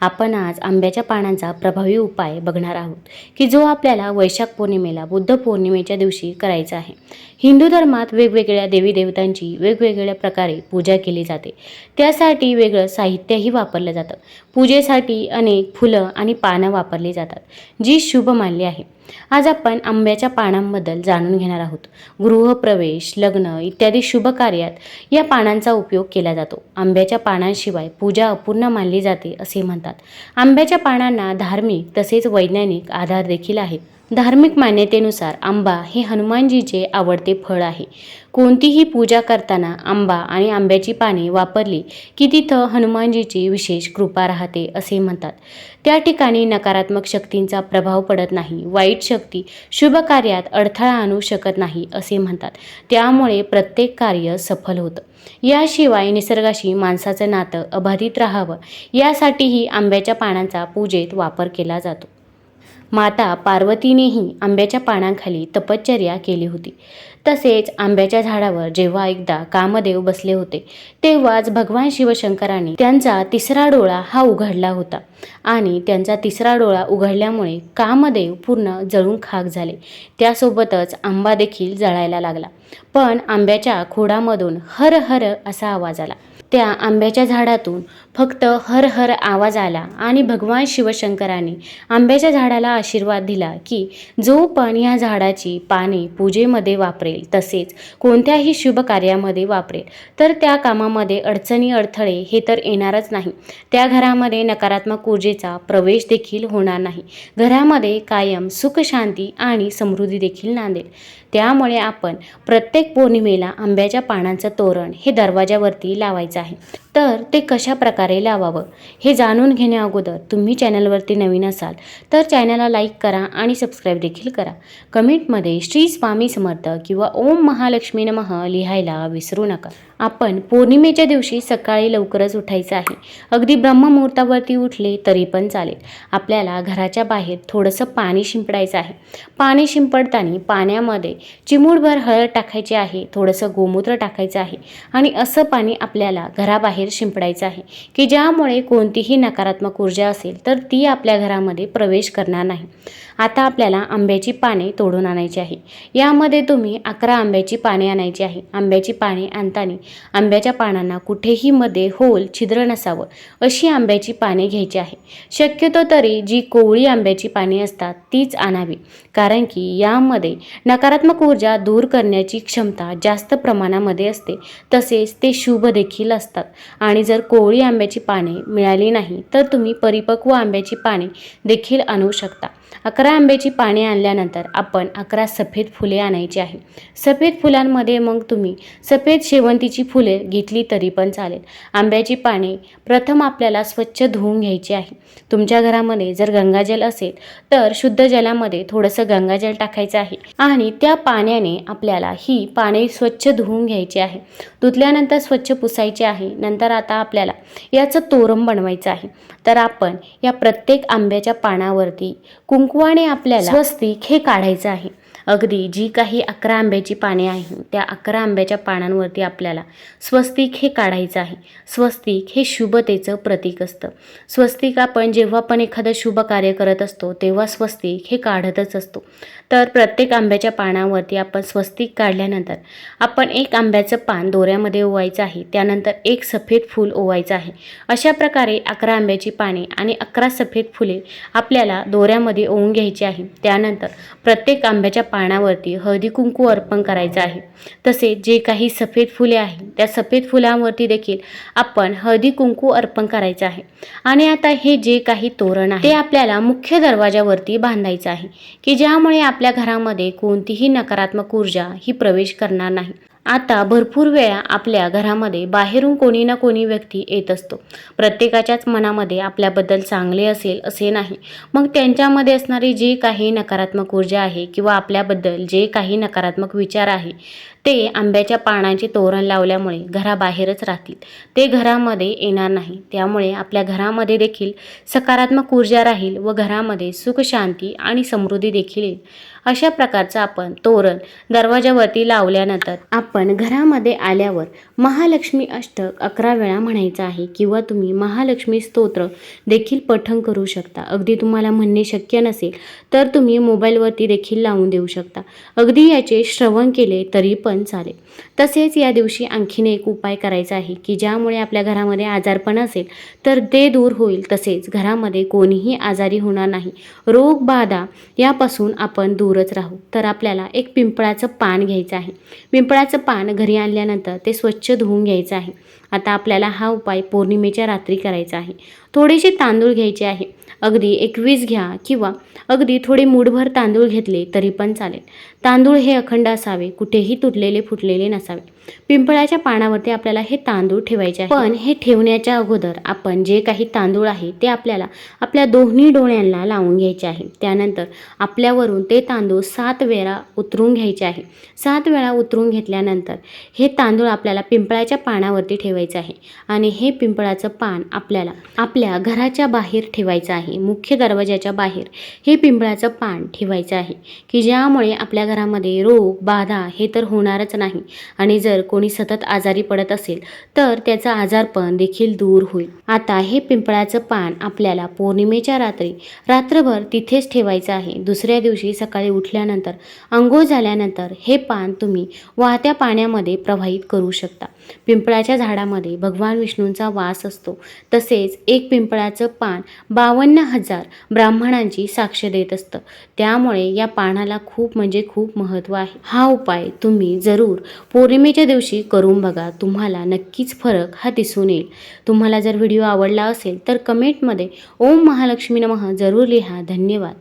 आपण आज आंब्याच्या पानांचा प्रभावी उपाय बघणार आहोत की जो आपल्याला वैशाख पौर्णिमेला बुद्ध पौर्णिमेच्या दिवशी करायचा आहे. हिंदू धर्मात वेगवेगळ्या देवी देवतांची वेगवेगळ्या प्रकारे पूजा केली जाते. त्यासाठी वेगळं साहित्यही वापरलं जातं. पूजेसाठी अनेक फुलं आणि पानं वापरली जातात जी शुभ मानली आहे. आज आपण आंब्याच्या पानांबद्दल जाणून घेणार आहोत. गृहप्रवेश लग्न इत्यादी शुभ कार्यात या पानांचा उपयोग केला जातो. आंब्याच्या पानांशिवाय पूजा अपूर्ण मानली जाते असे म्हणतात. आंब्याच्या पानांना धार्मिक तसेच वैज्ञानिक आधार देखील आहेत. धार्मिक मान्यतेनुसार आंबा हे हनुमानजीचे आवडते फळ आहे. कोणतीही पूजा करताना आंबा आणि आंब्याची पाने वापरली की तिथं हनुमानजीची विशेष कृपा राहते असे म्हणतात. त्या ठिकाणी नकारात्मक शक्तींचा प्रभाव पडत नाही वाईट शक्ती शुभ कार्यात अडथळा आणू शकत नाही असे म्हणतात. त्यामुळे प्रत्येक कार्य सफल होतं. याशिवाय निसर्गाशी माणसाचं नातं अबाधित राहावं यासाठीही आंब्याच्या पानांचा पूजेत वापर केला जातो. माता पार्वतीनेही आंब्याच्या पानांखाली तपश्चर्या केली होती. तसेच आंब्याच्या झाडावर जेव्हा एकदा कामदेव बसले होते तेव्हाच भगवान शिवशंकरांनी त्यांचा तिसरा डोळा हा उघडला होता आणि त्यांचा तिसरा डोळा उघडल्यामुळे कामदेव पूर्ण जळून खाक झाले. त्यासोबतच आंबा देखील जळायला लागला. पण आंब्याच्या खोडामधून हर हर असा आवाज आला. त्या आंब्याच्या झाडातून फक्त हर हर आवाज आला आणि भगवान शिवशंकरांनी आंब्याच्या झाडाला आशीर्वाद दिला की जो पण या झाडाची पाने पूजेमध्ये वापरेल तसेच कोणत्याही शुभ कार्यामध्ये वापरेल. तर त्या कामामध्ये अडचणी अडथळे हे तर येणारच नाही. त्या घरामध्ये नकारात्मक ऊर्जेचा प्रवेश देखील होणार नाही. घरामध्ये कायम सुख शांती आणि समृद्धी देखील नांदेल. त्यामुळे आपण प्रत्येक पौर्णिमेला आंब्याच्या पानांचं तोरण हे दरवाजावरती लावायचं आहे. तर ते कशा प्रकारे लावावं हे जाणून घेण्याअगोदर तुम्ही चॅनलवरती नवीन असाल तर चॅनलला लाईक करा आणि सबस्क्राईब देखील करा. कमेंटमध्ये श्री स्वामी समर्थ किंवा ओम महालक्ष्मी नमः लिहायला विसरू नका. आपण पौर्णिमेच्या दिवशी सकाळी लवकरच उठायचं आहे. अगदी ब्रह्ममुहूर्तावरती उठले तरी पण चालेल. आपल्याला घराच्या बाहेर थोडंसं पाणी शिंपडायचं आहे. पाणी शिंपडताना पाण्यामध्ये चिमूडभर हळद टाकायची आहे थोडंसं गोमूत्र टाकायचं आहे आणि असं पाणी आपल्याला घराबाहेर शिंपडायचं आहे की ज्यामुळे कोणतीही नकारात्मक ऊर्जा असेल तर ती आपल्या घरामध्ये प्रवेश करणार नाही. आता आपल्याला आंब्याची पाने तोडून आणायची आहे. यामध्ये तुम्ही अकरा आंब्याची पाने आणायची आहे. आंब्याची पाने आणताना आंब्याच्या पानांना कुठेही मध्ये होल छिद्र नसावं अशी आंब्याची पाने घ्यायची आहे. शक्यतो तरी जी कोवळी आंब्याची पाने असतात तीच आणावी कारण की यामध्ये नकारात्मक ऊर्जा दूर करण्याची क्षमता जास्त प्रमाणामध्ये असते. तसेच ते शुभ देखील असतात. आणि जर कोवळी आंब्याची पाने मिळाली नाही तर तुम्ही परिपक्व आंब्याची पाने देखील आणू शकता. अकरा आंब्याची पाने आणल्यानंतर आपण अकरा सफेद फुले आणायची आहे. सफेद फुलांमध्ये मग तुम्ही सफेद शेवंतीची फुले घेतली तरी पण चालेल. आंब्याची पाने प्रथम आपल्याला स्वच्छ धुवून घ्यायची आहे. तुमच्या घरामध्ये जर गंगाजल असेल तर शुद्ध जलामध्ये थोडंसं गंगाजल टाकायचं आहे आणि त्या पाण्याने आपल्याला ही पाने स्वच्छ धुवून घ्यायची आहे. धुतल्यानंतर स्वच्छ पुसायचे आहे. नंतर आता आपल्याला याचं तोरण बनवायचं आहे. तर आपण या प्रत्येक आंब्याच्या पानावरती कुंकवाने आपल्याला स्वस्तिक हे काढायचं आहे. अगदी जी काही अकरा आंब्याची पाने आहे त्या अकरा आंब्याच्या पानांवरती आपल्याला स्वस्तिक हे काढायचं आहे. स्वस्तिक हे शुभतेचं प्रतीक असतं. स्वस्तिक आपण जेव्हा पण एखादं शुभ कार्य करत असतो तेव्हा स्वस्तिक हे काढतच असतो. तर प्रत्येक आंब्याच्या पानावरती आपण स्वस्तिक काढल्यानंतर आपण एक आंब्याचं पान दोऱ्यामध्ये ओवायचं आहे त्यानंतर एक सफेद फूल ओवायचं आहे. अशा प्रकारे अकरा आंब्याची पाने आणि अकरा सफेद फुले आपल्याला दोऱ्यामध्ये ओवून घ्यायची आहे. त्यानंतर प्रत्येक आंब्याच्या पानावरती हळदी कुंकू अर्पण करायचं आहे. तसेच जे काही सफेद फुले आहेत त्या सफेद फुलांवरती देखील आपण हळदी कुंकू अर्पण करायचं आहे. आणि आता हे जे काही तोरण आहे ते आपल्याला मुख्य दरवाजावरती बांधायचं आहे की ज्यामुळे आपल्या घरामध्ये कोणतीही नकारात्मक ऊर्जा ही प्रवेश करणार नाही. आता भरपूर वेळा आपल्या घरामध्ये बाहेरून कोणी ना कोणी व्यक्ती येत असतो. प्रत्येकाच्याच मनामध्ये आपल्याबद्दल चांगले असेल असे नाही. मग त्यांच्यामध्ये असणारी जी काही नकारात्मक ऊर्जा आहे किंवा आपल्याबद्दल जे काही नकारात्मक विचार आहे ते आंब्याच्या पानांचे तोरण लावल्यामुळे घराबाहेरच राहतील. ते घरामध्ये येणार नाही. त्यामुळे आपल्या घरामध्ये देखील सकारात्मक ऊर्जा राहील व घरामध्ये सुख शांती आणि समृद्धी देखील येईल. अशा प्रकारचं आपण तोरण दरवाजावरती लावल्यानंतर आपण घरामध्ये आल्यावर महालक्ष्मी अष्टक अकरा वेळा म्हणायचं आहे किंवा तुम्ही महालक्ष्मी स्तोत्र देखील पठण करू शकता. अगदी तुम्हाला म्हणणे शक्य नसेल तर तुम्ही मोबाईलवरती देखील लावून देऊ शकता. अगदी याचे श्रवण केले तरी पण चालेल. तसेच या दिवशी आणखीन एक उपाय करायचा आहे की ज्यामुळे आपल्या घरामध्ये आजारपण असेल तर ते दूर होईल. तसेच घरामध्ये कोणीही आजारी होणार नाही. रोग बाधा यापासून आपण दूरच राहू. तर आपल्याला एक पिंपळाचं पान घ्यायचं आहे. पिंपळाचं पान घरी आणल्यानंतर ते स्वच्छ धुवून घ्यायचं आहे. आता आपल्याला हा उपाय पौर्णिमेच्या रात्री करायचा आहे. थोडेसे तांदूळ घ्यायचे आहे. अगदी एकवीस घ्या किंवा अगदी थोडे मूठभर तांदूळ घेतले तरी पण चालेल. तांदूळ हे अखंड असावे कुठेही तुटलेले फुटलेले नसावे. पिंपळाच्या पानावरती आपल्याला हे तांदूळ ठेवायचे आहे. पण हे ठेवण्याच्या अगोदर आपण जे काही तांदूळ आहे ते आपल्याला आपल्या दोन्ही डोळ्यांना लावून घ्यायचे आहे. त्यानंतर आपल्यावरून ते तांदूळ सात वेळा उतरून घ्यायचे आहे. सात वेळा उतरून घेतल्यानंतर हे तांदूळ आपल्याला पिंपळाच्या पानावरती ठेवायचं आहे. आणि हे पिंपळाचं पान आपल्याला आपल्या घराच्या बाहेर ठेवायचं आहे. मुख्य दरवाजाच्या बाहेर हे पिंपळाचं पान ठेवायचं आहे. की ज्यामुळे आपल्या घरामध्ये रोग बाधा हे तर होणारच नाही. आणि जर जर कोणी सतत आजारी पडत असेल तर त्याचा आजारपण देखील दूर होईल. आता हे पिंपळाचं पान आपल्याला पौर्णिमेच्या रात्री रात्रभर तिथेच ठेवायचं आहे. दुसऱ्या दिवशी सकाळी उठल्यानंतर अंघोळ झाल्यानंतर हे पान तुम्ही वाहत्या पाण्यामध्ये प्रवाहित करू शकता. पिंपळाच्या झाडामध्ये भगवान विष्णूंचा वास असतो. तसेच एक पिंपळाचं पान बावन्न हजार ब्राह्मणांची साक्ष देत असतं. त्यामुळे या पानाला खूप म्हणजे खूप महत्त्व आहे. हा उपाय तुम्ही जरूर पौर्णिमेच्या दिवशी करून बघा तुम्हाला नक्कीच फरक हा दिसून येईल. तुम्हाला जर व्हिडिओ आवडला असेल तर कमेंटमध्ये ओम महालक्ष्मी नमः जरूर लिहा. धन्यवाद.